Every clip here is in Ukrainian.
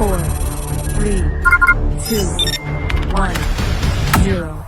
four, three, two, one, zero.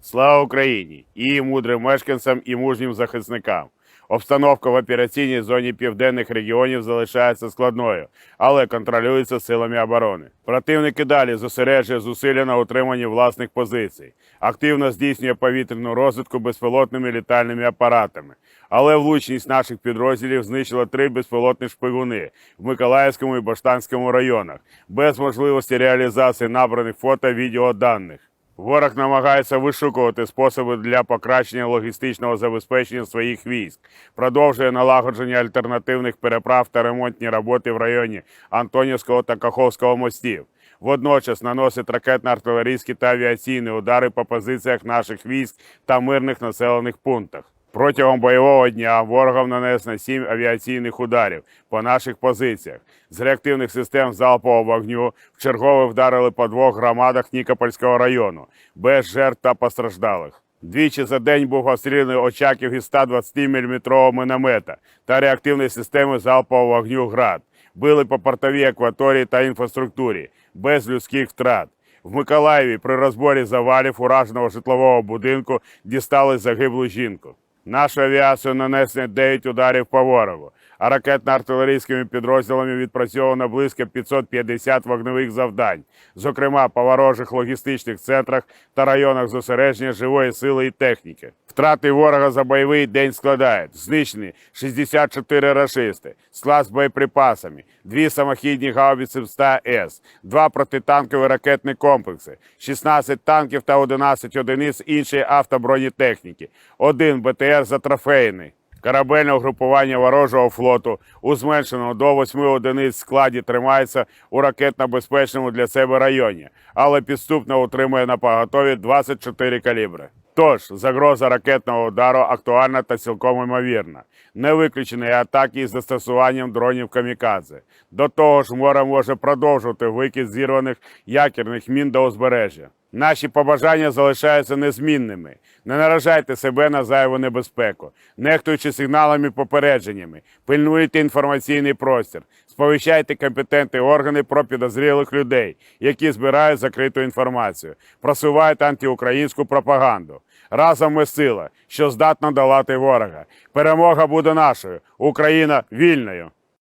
Слава Україні! І мудрим мешканцям, і мужнім захисникам. Обстановка в операційній зоні південних регіонів залишається складною, але контролюється силами оборони. Противник і далі зосереджує зусилля на утриманні власних позицій, активно здійснює повітряну розвідку безпілотними літальними апаратами. Але влучність наших підрозділів знищила три безпілотні шпигуни в Миколаївському і Баштанському районах, без можливості реалізації набраних фото відеоданих. Ворог намагається вишукувати способи для покращення логістичного забезпечення своїх військ, продовжує налагодження альтернативних переправ та ремонтні роботи в районі Антонівського та Каховського мостів. Водночас наносить ракетно-артилерійські та авіаційні удари по позиціях наших військ та мирних населених пунктах. Протягом бойового дня ворогом нанесено сім авіаційних ударів по наших позиціях. З реактивних систем залпового вогню вчергове вдарили по двох громадах Нікопольського району без жертв та постраждалих. Двічі за день був обстріляний Очаків із 120-мм міномета та реактивної системи залпового вогню «Град». Били по портовій акваторії та інфраструктурі без людських втрат. В Миколаєві при розборі завалів ураженого житлового будинку дістали загиблу жінку. Нашу авіацію нанесено 9 ударів по ворогу, а ракетно-артилерійськими підрозділами відпрацьовано близько 550 вогневих завдань, зокрема по ворожих логістичних центрах та районах зосередження живої сили і техніки. Втрати ворога за бойовий день складають знищені 64 рашисти, склад з боєприпасами, дві самохідні гаубиці СТА-С, два протитанкові ракетні комплекси, 16 танків та 11 одиниць іншої автобронетехніки, один БТР за трофейний. Корабельне угрупування ворожого флоту у зменшеному до восьми одиниць складі тримається у ракетно-безпечному для себе районі, але підступно утримує на поготові 24 калібри. Тож загроза ракетного удару актуальна та цілком ймовірна. Не виключені атаки із застосуванням дронів камікадзе. До того ж, море може продовжувати викид зірваних якірних мін до узбережжя. Наші побажання залишаються незмінними. Не наражайте себе на зайву небезпеку, нехтуючи сигналами попередженнями, пильнуйте інформаційний простір, сповіщайте компетентні органи про підозрілих людей, які збирають закриту інформацію, просувайте антиукраїнську пропаганду. Разом ми сила, що здатна долати ворога. Перемога буде нашою. Україна вільною.